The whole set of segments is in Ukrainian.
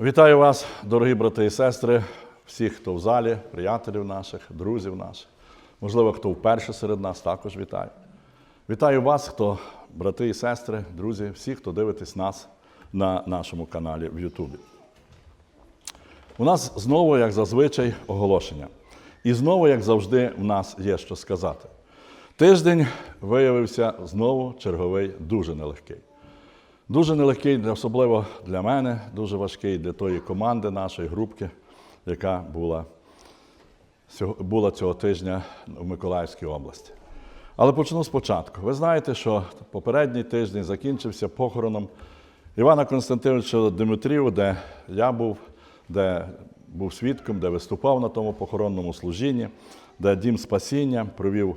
Вітаю вас, дорогі брати і сестри, всіх, хто в залі, приятелів наших, друзів наших. Можливо, хто вперше серед нас, також вітаю. Вітаю вас, хто, брати і сестри, друзі, всі, хто дивитесь нас на нашому каналі в Ютубі. У нас знову, як зазвичай, оголошення. І знову, як завжди, в нас є що сказати. Тиждень виявився знову черговий дуже нелегкий. Дуже нелегкий, особливо для мене, дуже важкий для тої команди нашої групки, яка була, була цього тижня в Миколаївській області. Але почну спочатку. Ви знаєте, що попередній тиждень закінчився похороном Івана Константиновича Дмитрів, де я був, де був свідком, де виступав на тому похоронному служінні, де дім спасіння провів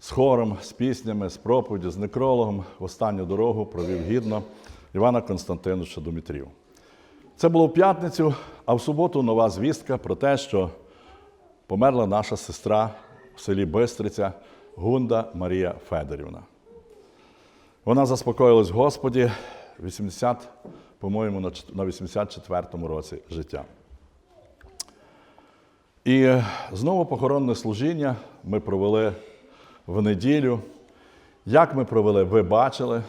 з хором, з піснями, з проповіддю, з некрологом в останню дорогу провів гідно Івана Константиновича Дмитрів. Це було в п'ятницю, а в суботу нова звістка про те, що померла наша сестра в селі Бистриця Гунда Марія Федорівна. Вона заспокоїлась в Господі 80, по-моєму, на 84-му році життя. І знову похоронне служіння ми провели в неділю. Як ми провели, ви бачили.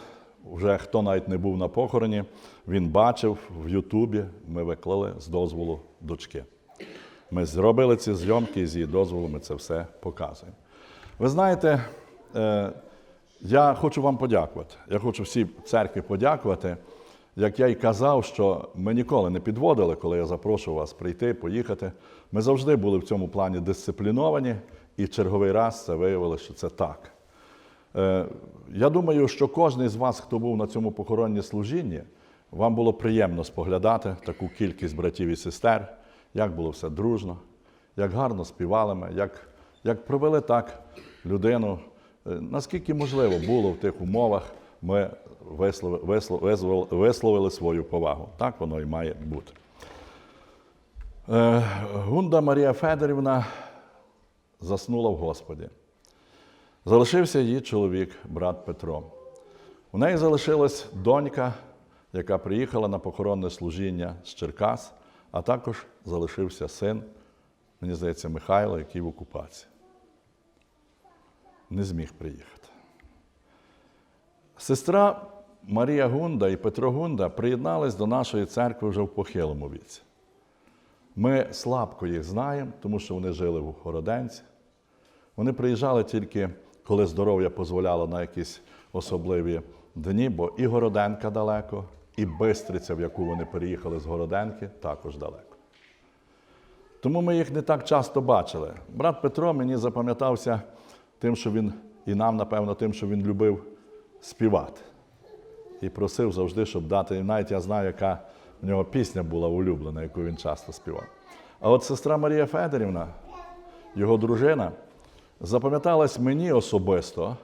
Вже хто навіть не був на похороні, він бачив в Ютубі, ми виклали з дозволу дочки. Ми зробили ці зйомки з її дозволу ми це все показуємо. Ви знаєте, е, я хочу вам подякувати. Я хочу всій церкві подякувати. Як я й казав, що ми ніколи не підводили, коли я запрошував вас прийти, поїхати. Ми завжди були в цьому плані дисципліновані, і черговий раз це виявилося, що це так. Е, Я думаю, що кожен з вас, хто був на цьому похоронній служінні, вам було приємно споглядати таку кількість братів і сестер, як було все дружно, як гарно співали ми, як, як провели так людину. Е, Наскільки можливо було в тих умовах, ми вислови- висло- визвол- висловили свою повагу. Так воно і має бути. Е, Гунда Марія Федорівна заснула в Господі. Залишився її чоловік, брат Петро. У неї залишилась донька, яка приїхала на похоронне служіння з Черкас, а також залишився син, мені здається, Михайло, який в окупації. Не зміг приїхати. Сестра Марія Гунда і Петро Гунда приєднались до нашої церкви вже в похилому віці. Ми слабко їх знаємо, тому що вони жили в Городенці. Вони приїжджали тільки, коли здоров'я дозволяло на якісь особливі дні, бо і Городенка далеко, і Бистриця, в яку вони переїхали з Городенки, також далеко. Тому ми їх не так часто бачили. Брат Петро мені запам'ятався тим, що він, і нам, напевно, тим, що він любив співати. І просив завжди, щоб дати. І навіть я знаю, яка в нього пісня була улюблена, яку він часто співав. А от сестра Марія Федорівна, його дружина, запам'яталась мені особисто,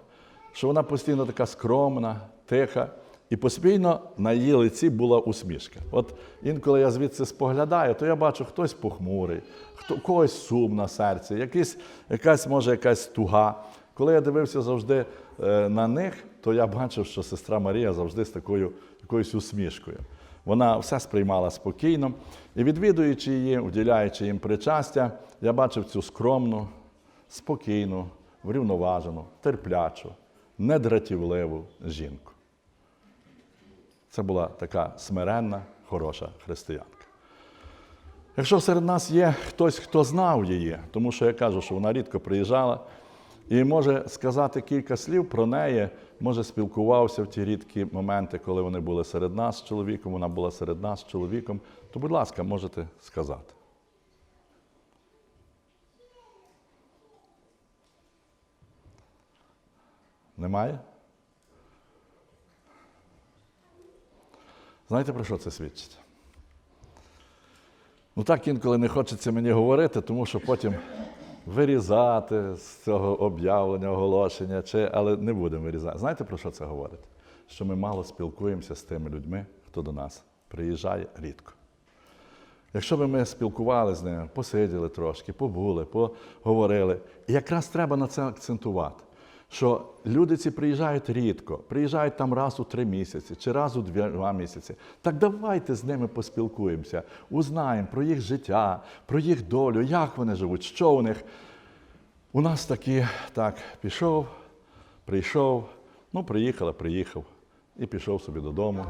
що вона постійно така скромна, тиха, і постійно на її лиці була усмішка. От інколи я звідси споглядаю, то я бачу хтось похмурий, хто когось сум на серці, якийсь, якась, може, якась туга. Коли я дивився завжди е, на них, то я бачив, що сестра Марія завжди з такою якоюсь усмішкою. Вона все сприймала спокійно. І відвідуючи її, вділяючи їм причастя, я бачив цю скромну, спокійну, врівноважену, терплячу, недратівливу жінку. Це була така смиренна, хороша християнка. Якщо серед нас є хтось, хто знав її, тому що я кажу, що вона рідко приїжджала, і може сказати кілька слів про неї, може спілкувався в ті рідкі моменти, коли вони були серед нас з чоловіком, вона була серед нас з чоловіком, то, будь ласка, можете сказати. Немає? Знаєте, про що це свідчить? Ну так інколи не хочеться мені говорити, тому що потім вирізати з цього об'явлення, оголошення, чи, але не будемо вирізати. Знаєте, про що це говорить? Що ми мало спілкуємося з тими людьми, хто до нас приїжджає рідко. Якщо б ми спілкувалися з ними, посиділи трошки, побули, поговорили, і якраз треба на це акцентувати, що люди ці приїжджають рідко, приїжджають там раз у три місяці чи раз у два місяці. Так давайте з ними поспілкуємося, узнаємо про їх життя, про їх долю, як вони живуть, що у них. У нас такі, так, пішов, прийшов, ну, приїхали, приїхав і пішов собі додому.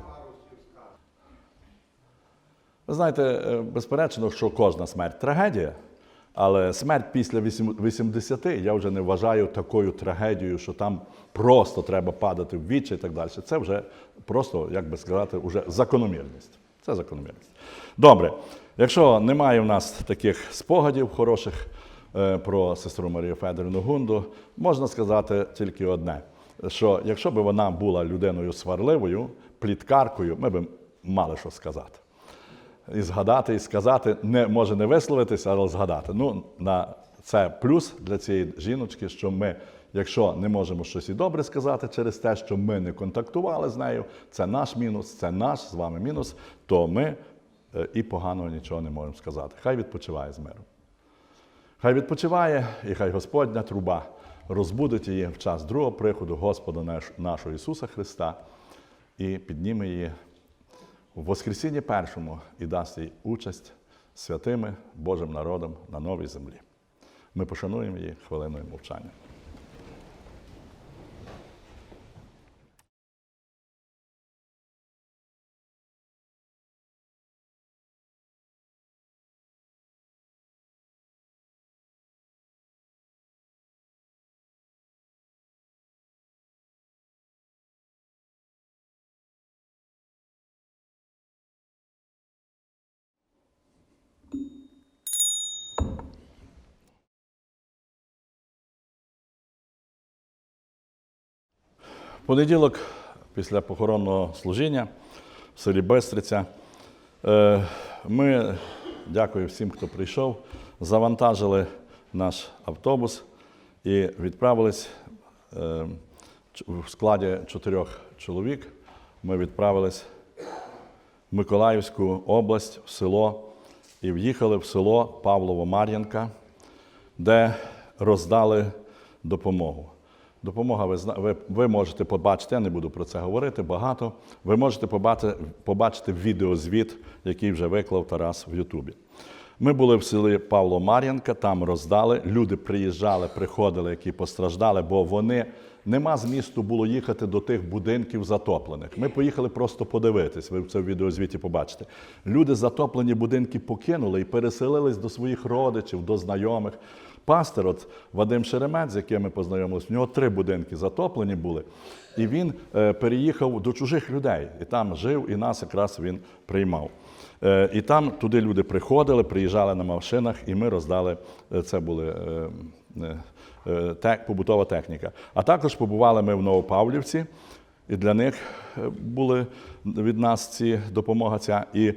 Ви знаєте, е, безперечно, що кожна смерть трагедія, але смерть після вісім- 80 я вже не вважаю такою трагедією, що там просто треба падати в вічі і так далі. Це вже просто, як би сказати, вже закономірність. Це закономірність. Добре, якщо немає в нас таких спогадів хороших е, про сестру Марію Федорівну Гунду, можна сказати тільки одне: що якщо б вона була людиною сварливою, пліткаркою, ми б мали що сказати і згадати, і сказати, не може не висловитися, але згадати. Ну, на це плюс для цієї жіночки, що ми, якщо не можемо щось і добре сказати через те, що ми не контактували з нею, це наш мінус, це наш з вами мінус, то ми е, і поганого нічого не можемо сказати. Хай відпочиває з миром. Хай відпочиває, і хай Господня труба розбудить її в час другого приходу Господа наш- нашого Ісуса Христа і підніме її в Воскресінні першому і дасть їй участь святими Божим народом на новій землі. Ми пошануємо її хвилиною мовчання. Понеділок, після похоронного служіння в селі Бестриця, е, ми, дякую всім, хто прийшов, завантажили наш автобус і відправились е, в складі чотирьох чоловік. Ми відправились в Миколаївську область, в село, і в'їхали в село Павлово-Мар'янка, де роздали допомогу. Допомога, ви, ви, ви можете побачити, я не буду про це говорити багато. Ви можете побачити, побачити відеозвіт, який вже виклав Тарас в Ютубі. Ми були в селі Павло Мар'янка, там роздали. Люди приїжджали, приходили, які постраждали, бо вони нема змісту було їхати до тих будинків затоплених. Ми поїхали просто подивитись. Ви це в відеозвіті побачите. Люди затоплені будинки покинули і переселились до своїх родичів, до знайомих. Пастор, от Вадим Шеремет, з яким ми познайомилися, в нього три будинки затоплені були. І він е, переїхав до чужих людей. І там жив, і нас якраз він приймав. Е, і там туди люди приходили, приїжджали на машинах, і ми роздали. е, Це були побутова техніка. А також побували ми в Новопавлівці, і для них були від нас ці допомога ця. І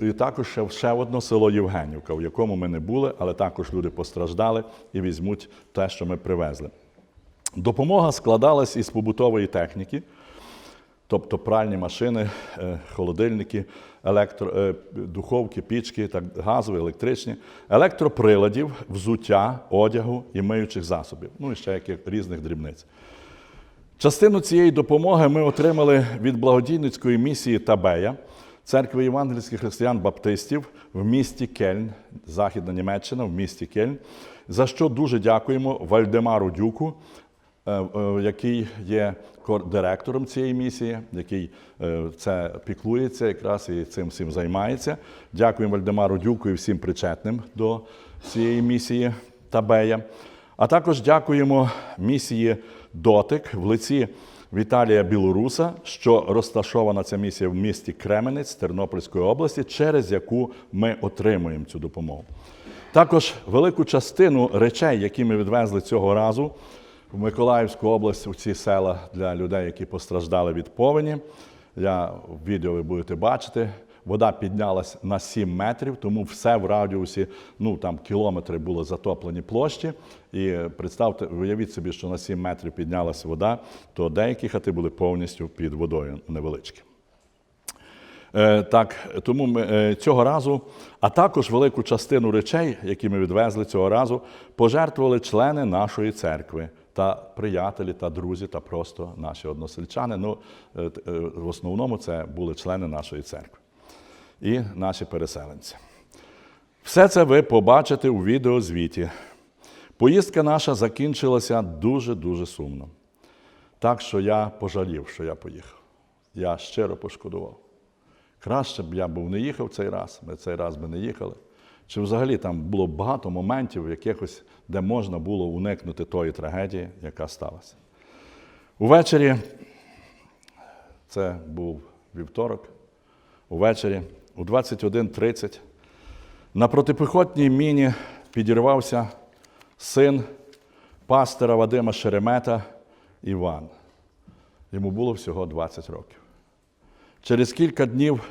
І також ще, одне село Євгенівка, в якому ми не були, але також люди постраждали і візьмуть те, що ми привезли. Допомога складалась із побутової техніки, тобто пральні машини, е, холодильники, електро, е, духовки, пічки, так, газові, електричні, електроприладів, взуття, одягу і миючих засобів, ну і ще яких різних дрібниць. Частину цієї допомоги ми отримали від благодійницької місії Табея, церкви євангельських християн-баптистів в місті Кельн, Західна Німеччина, в місті Кельн, за що дуже дякуємо Вальдемару Дюку, е, е, який є директором цієї місії, який е, це піклується якраз і цим всім займається. Дякуємо Вальдемару Дюку і всім причетним до цієї місії Табея. А також дякуємо місії Дотик в лиці Віталія Білоруса, що розташована ця місія в місті Кременець Тернопільської області, через яку ми отримуємо цю допомогу. Також велику частину речей, які ми відвезли цього разу в Миколаївську область, у ці села для людей, які постраждали від повені. Я в відео ви будете бачити. Вода піднялась на 7 метрів, тому все в радіусі, ну там кілометри були затоплені площі. І представте, уявіть собі, що на 7 метрів піднялася вода, то деякі хати були повністю під водою невеличкі. Е, Так, тому ми е, цього разу, а також велику частину речей, які ми відвезли цього разу, пожертвували члени нашої церкви та приятелі, та друзі, та просто наші односельчани. Ну, е, в основному це були члени нашої церкви і наші переселенці. Все це ви побачите у відеозвіті. Поїздка наша закінчилася дуже-дуже сумно. Так що я пожалів, що я поїхав. Я щиро пошкодував. Краще б я був не їхав цей раз, ми цей раз би не їхали. Чи взагалі там було багато моментів, якихось, де можна було уникнути тої трагедії, яка сталася. Увечері, це був вівторок, увечері, у 21.30 на протипіхотній міні підірвався син пастора Вадима Шеремета Іван. Йому було всього 20 років. Через кілька днів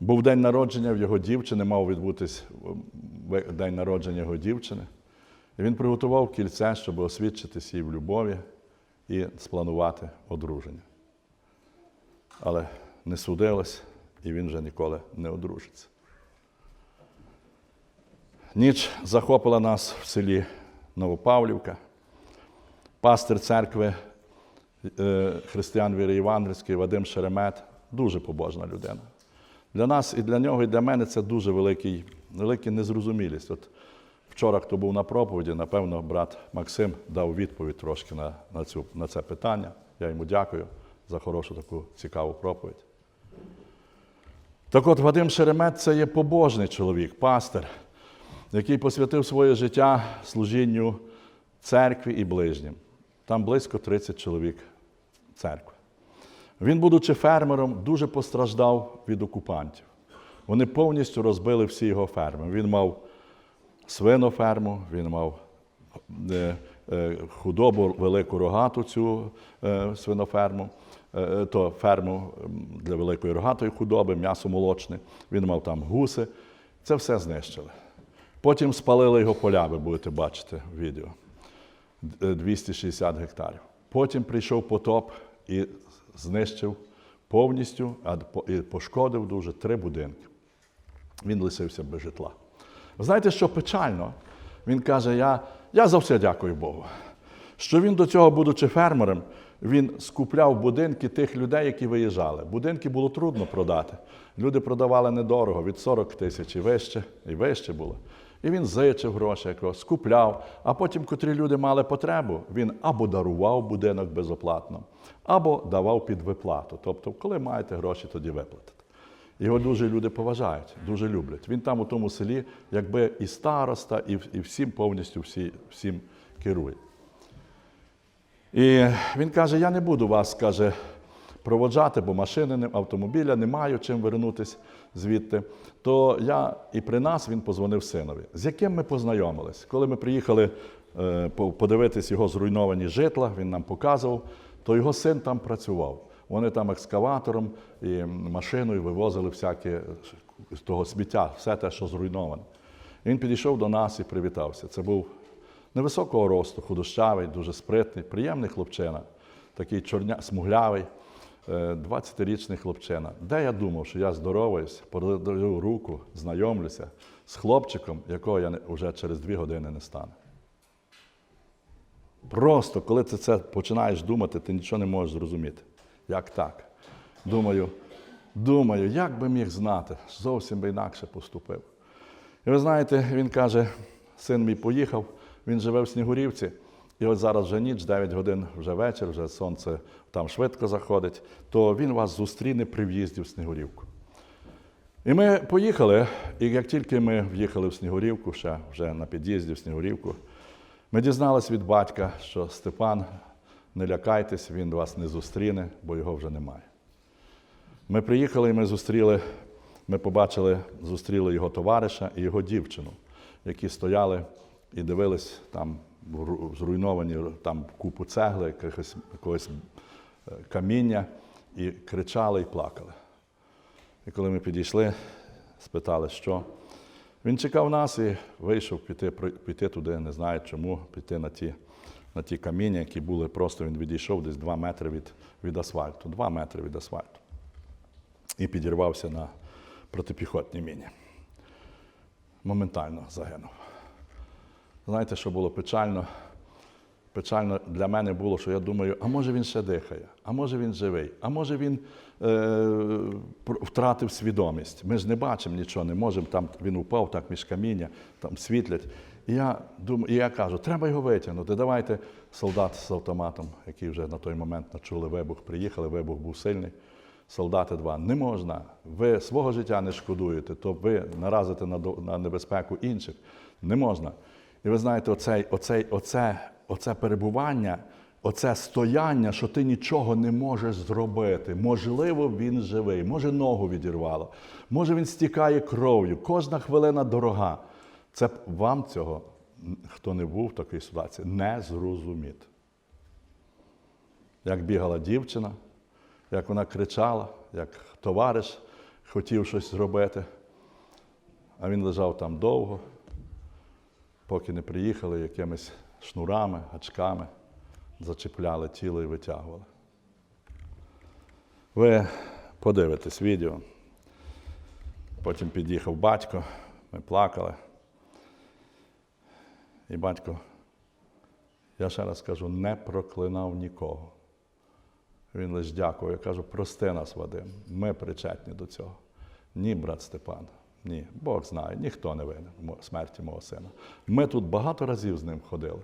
був день народження в його дівчини, мав відбутись е, день народження його дівчини. І він приготував кільце, щоб освідчитись їй в любові і спланувати одруження. Але не судилось, і він вже ніколи не одружиться. Ніч захопила нас в селі Новопавлівка. Пастир церкви е, християн віри Євангельської Вадим Шеремет дуже побожна людина. Для нас і для нього, і для мене це дуже великий, велика незрозумілість. От вчора, хто був на проповіді, напевно, брат Максим дав відповідь трошки на, на, цю, на це питання. Я йому дякую за хорошу таку цікаву проповідь. Так от Вадим Шеремет це є побожний чоловік, пастир, який посвятив своє життя служінню церкві і ближнім. Там близько 30 чоловік церкви. Він, будучи фермером, дуже постраждав від окупантів. Вони повністю розбили всі його ферми. Він мав свиноферму, він мав е, е, худобу велику рогату цю е, свиноферму, то ферму для великої рогатої худоби, м'ясо молочне. Він мав там гуси. Це все знищили. Потім спалили його поля, ви будете бачити в відео. 260 гектарів. Потім прийшов потоп і знищив повністю, а пошкодив дуже три будинки. Він лишився без житла. Знаєте, що печально? Він каже: я, я за все дякую Богу. Що він до цього, будучи фермером, він скупляв будинки тих людей, які виїжджали. Будинки було трудно продати. Люди продавали недорого, від 40 тисяч і вище, і вище було. І він зичив гроші, якось, скупляв, а потім, котрі люди мали потребу, він або дарував будинок безоплатно, або давав під виплату. Тобто, коли маєте гроші, тоді виплатите. Його дуже люди поважають, дуже люблять. Він там у тому селі, якби і староста, і, і всім повністю всі, всім керує. І він каже: я не буду вас, каже, проводжати, бо машини, автомобіля не маю чим вернутися звідти. То я і при нас він позвонив синові, з яким ми познайомились. Коли ми приїхали е, подивитись його зруйновані житла, він нам показував, то його син там працював. Вони там екскаватором і машиною вивозили всяке з того сміття, все те, що зруйноване. Він підійшов до нас і привітався. Це був невисокого росту, худощавий, дуже спритний, приємний хлопчина, такий чорня, смуглявий, е, 20-річний хлопчина. Де я думав, що я здороваюсь, подаю руку, знайомлюся з хлопчиком, якого я вже через дві години не стану. Просто, коли ти це починаєш думати, ти нічого не можеш зрозуміти. Як так? Думаю, думаю, як би міг знати, зовсім би інакше поступив. І ви знаєте, він каже: син мій поїхав, він живе в Снігурівці, і от зараз вже ніч, 9 годин вже вечір, вже сонце там швидко заходить, то він вас зустріне при в'їзді в Снігурівку. І ми поїхали, і як тільки ми в'їхали в Снігурівку, ще вже на під'їзді в Снігурівку, ми дізналися від батька, що Степан, не лякайтесь, він вас не зустріне, бо його вже немає. Ми приїхали і ми зустріли, ми побачили, зустріли його товариша і його дівчину, які стояли і дивились там зруйновані там купу цегли, якогось, якогось е, каміння, і кричали і плакали. І коли ми підійшли, спитали, що. Він чекав нас і вийшов піти, піти туди, не знаю чому, піти на ті, на ті каміння, які були просто він відійшов десь 2 метри від, від асфальту. 2 метри від асфальту. І підірвався на протипіхотній міні. Моментально загинув. Знаєте, що було печально? Печально для мене було, що я думаю, а може він ще дихає, а може він живий, а може він е, втратив свідомість. Ми ж не бачимо нічого, не можемо. Там він упав так між каміння, там світлять. І я думаю, і я кажу, треба його витягнути. Давайте солдат з автоматом, який вже на той момент начули вибух, приїхали, вибух був сильний. Солдати два, не можна. Ви свого життя не шкодуєте, то ви наразите на небезпеку інших. Не можна. І ви знаєте, оцей, оцей, оце, оце перебування, оце стояння, що ти нічого не можеш зробити. Можливо, він живий, може ногу відірвало, може він стікає кров'ю. Кожна хвилина дорога. Це вам цього, хто не був в такій ситуації, не зрозуміти. Як бігала дівчина, як вона кричала, як товариш хотів щось зробити, а він лежав там довго, поки не приїхали якимись шнурами, гачками, зачіпляли тіло і витягували. Ви подивитесь відео. Потім під'їхав батько, ми плакали. І батько, я ще раз кажу, не проклинав нікого. Він лише дякує. Я кажу, прости нас, Вадим, ми причетні до цього. Ні, брат Степан, ні. Бог знає, ніхто не винен в смерті мого сина. Ми тут багато разів з ним ходили.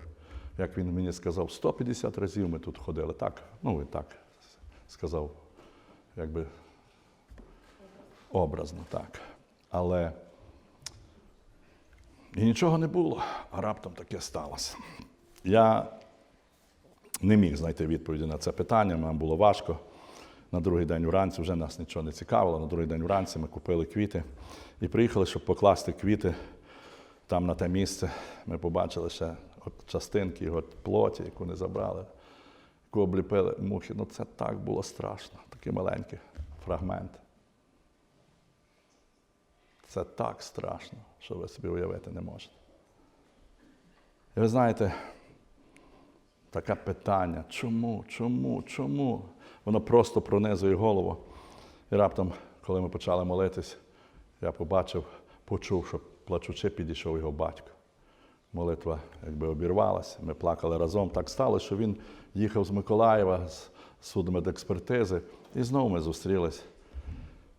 Як він мені сказав, 150 разів ми тут ходили. Так, ну він так сказав, якби образно так. Але і нічого не було, а раптом таке сталося. Я не міг знайти відповіді на це питання, нам було важко. На другий день вранці вже нас нічого не цікавило. На другий день вранці ми купили квіти і приїхали, щоб покласти квіти там на те місце. Ми побачили ще частинки його плоті, яку не забрали, яку обліпили мухи. Ну це так було страшно, такий маленький фрагмент. Це так страшно, що ви собі уявити не можете. І ви знаєте, таке питання, чому, чому, чому? Воно просто пронизує голову. І раптом, коли ми почали молитись, я побачив, почув, що плачучи, підійшов його батько. Молитва якби обірвалася, ми плакали разом. Так сталося, що він їхав з Миколаєва з судмедекспертизи, і знову ми зустрілись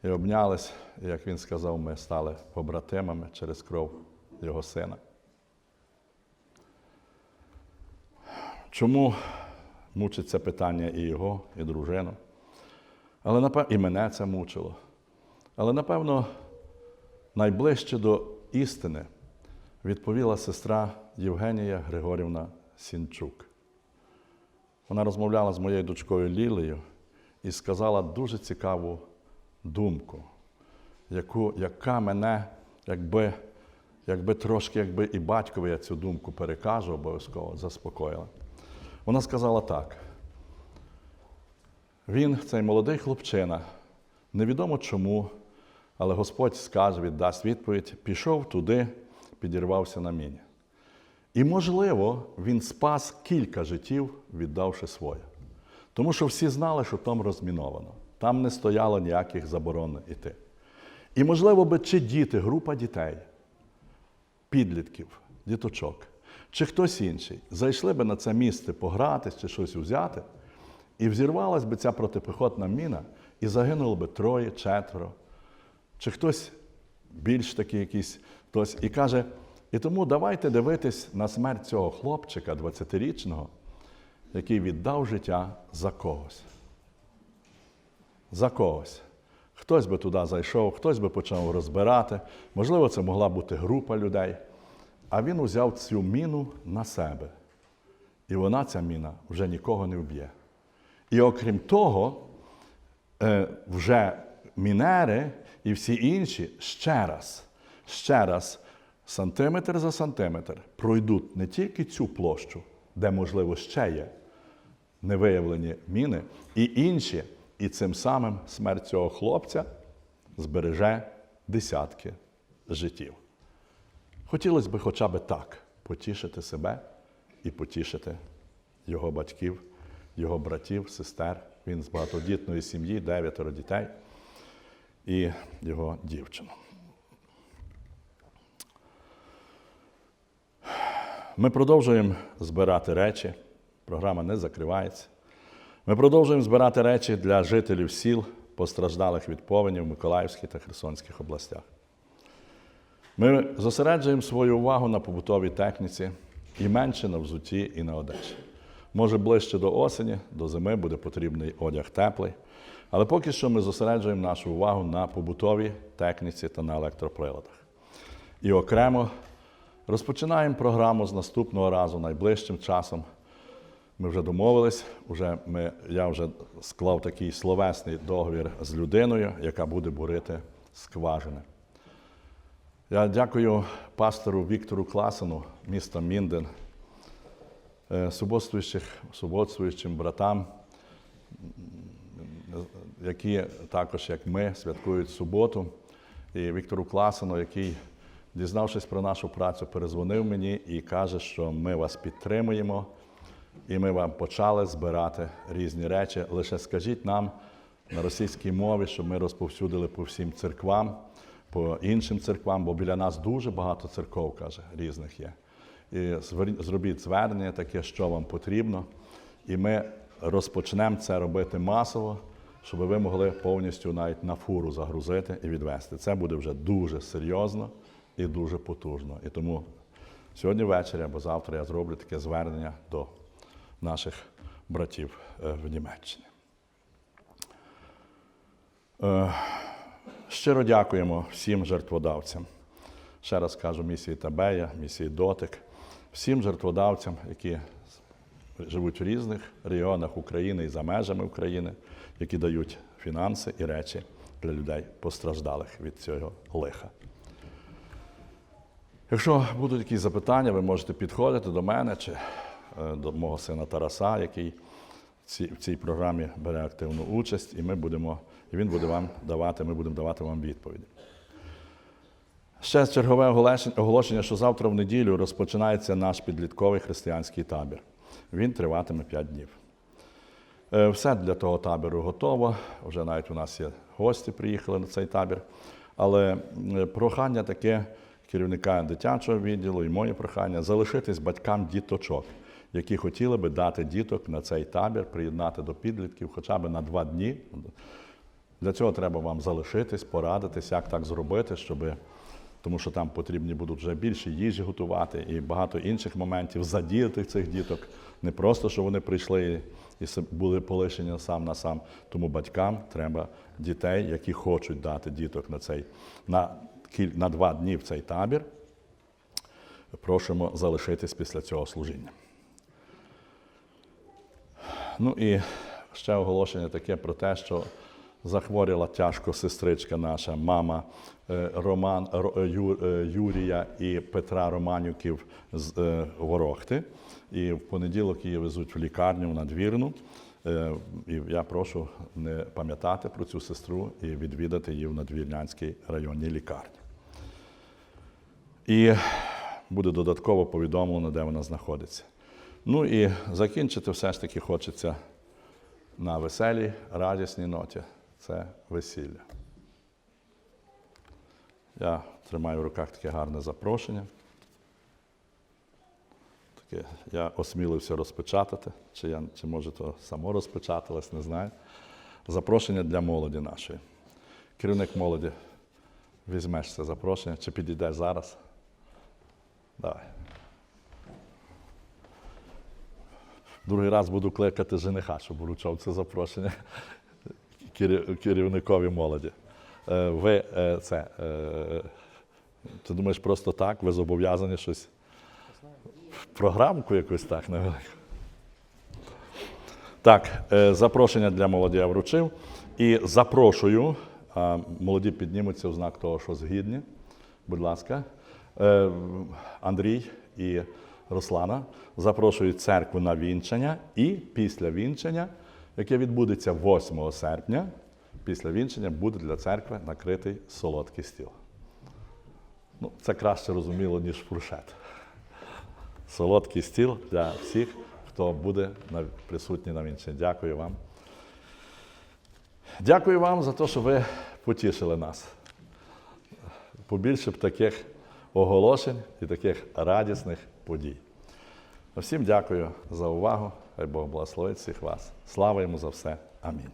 і обнялись. І як він сказав, ми стали побратимами через кров його сина. Чому мучить це питання і його, і дружину? Але напевно, і мене це мучило. Але напевно, найближче до істини відповіла сестра Євгенія Григорівна Сінчук. Вона розмовляла з моєю дочкою Лілею і сказала дуже цікаву думку, яку, яка мене, якби, якби трошки, якби і батькові я цю думку перекажу, обов'язково заспокоїла. Вона сказала так. Він, цей молодий хлопчина, невідомо чому, але Господь скаже, віддасть відповідь, пішов туди, підірвався на міні. І, можливо, він спас кілька життів, віддавши своє. Тому що всі знали, що там розміновано. Там не стояло ніяких заборон іти. І, можливо, би чи діти, група дітей, підлітків, діточок, чи хтось інший зайшли би на це місце погратись чи щось взяти, і взірвалась би ця протипіхотна міна, і загинуло би троє, четверо. Чи хтось більш такий якийсь хтось, і каже, і тому давайте дивитись на смерть цього хлопчика 20-річного, який віддав життя за когось. За когось. Хтось би туди зайшов, хтось би почав розбирати. Можливо, це могла бути група людей. А він узяв цю міну на себе. І вона, ця міна, вже нікого не вб'є. І окрім того, е, вже мінери і всі інші ще раз, ще раз, сантиметр за сантиметр пройдуть не тільки цю площу, де, можливо, ще є невиявлені міни, і інші, і цим самим смерть цього хлопця збереже десятки життів. Хотілося б хоча б так потішити себе і потішити його батьків, його братів, сестер. Він з багатодітної сім'ї, дев'ятеро дітей і його дівчину. Ми продовжуємо збирати речі Програма не закривається. Ми продовжуємо збирати речі для жителів сіл, постраждалих від повенів в Миколаївській та Херсонських областях. Ми зосереджуємо свою увагу на побутовій техніці і менше на взутті і на одежі. Може, ближче до осені, до зими буде потрібний одяг теплий. Але поки що ми зосереджуємо нашу увагу на побутовій техніці та на електроприладах. І окремо розпочинаємо програму з наступного разу найближчим часом. Ми вже домовились, вже ми, я вже склав такий словесний договір з людиною, яка буде бурити скважини. Я дякую пастору Віктору Класину, міста Мінден, е, суботствуючим братам, які також, як ми, святкують суботу. І Віктору Класину, який, дізнавшись про нашу працю, перезвонив мені і каже, що ми вас підтримуємо, і ми вам почали збирати різні речі. Лише скажіть нам на російській мові, щоб ми розповсюдили по всім церквам, по іншим церквам, бо біля нас дуже багато церков, каже, різних є. І зробіть звернення таке, що вам потрібно. І ми розпочнемо це робити масово, щоб ви могли повністю навіть на фуру загрузити і відвести. Це буде вже дуже серйозно і дуже потужно. І тому сьогодні ввечері або завтра я зроблю таке звернення до наших братів е, в Німеччині. Щиро дякуємо всім жертводавцям. Ще раз кажу, місії Табея, місії Дотик, всім жертводавцям, які живуть в різних регіонах України і за межами України, які дають фінанси і речі для людей, постраждалих від цього лиха. Якщо будуть якісь запитання, ви можете підходити до мене чи е, до мого сина Тараса, який в цій програмі бере активну участь, і ми будемо, і він буде вам давати, ми будемо давати вам відповіді. Ще чергове оголошення- що завтра в неділю розпочинається наш підлітковий християнський табір. Він триватиме 5 днів. Е, Все для того табору готово. Вже навіть у нас є гості, приїхали на цей табір. Але прохання таке керівника дитячого відділу і моє прохання залишитись батькам діточок, які хотіли би дати діток на цей табір, приєднати до підлітків хоча б на два дні. Для цього треба вам залишитись, порадитись, як так зробити, щоб, тому що там потрібні будуть вже більше їжі готувати і багато інших моментів задіяти цих діток. Не просто, що вони прийшли і були полишені сам на сам. Тому батькам треба дітей, які хочуть дати діток на цей на, на два дні в цей табір. Просимо залишитись після цього служіння. Ну і ще оголошення таке про те, що захворіла тяжко сестричка наша, мама е, Роман, Ро- е, е, Юрія і Петра Романюків з Ворохти. І в понеділок її везуть в лікарню на двірну. Е, І я прошу не пам'ятати про цю сестру і відвідати її в надвірнянській районній лікарні. І буде додатково повідомлено, де вона знаходиться. Ну і закінчити все ж таки хочеться на веселій, радісній ноті. Це весілля. Я тримаю в руках таке гарне запрошення. Таке, я осмілився розпечатати, чи, я, чи може то само розпечаталось, не знаю. Запрошення для молоді нашої. Керівник молоді, візьмеш це запрошення, чи підійдеш зараз? Давай. Другий раз буду кликати жениха, щоб вручав це запрошення керівникові молоді. Е, Ви е, це. е, Ти думаєш просто так, ви зобов'язані щось. Програмку якусь так невелику. Так, запрошення для молоді я вручив. І запрошую, молоді піднімуться в знак того, що згідні. Будь ласка, Андрій і Руслана запрошують церкву на вінчання і після вінчання, яке відбудеться 8 серпня, після вінчання буде для церкви накритий солодкий стіл. Ну, це краще розуміло, ніж фуршет. Солодкий стіл для всіх, хто буде присутній на вінчанні. Дякую вам. Дякую вам за те, що ви потішили нас. Побільше б таких оголошень і таких радісних подій. Всім дякую за увагу Хай Бог благословить всіх вас. Слава йому за все. Амінь.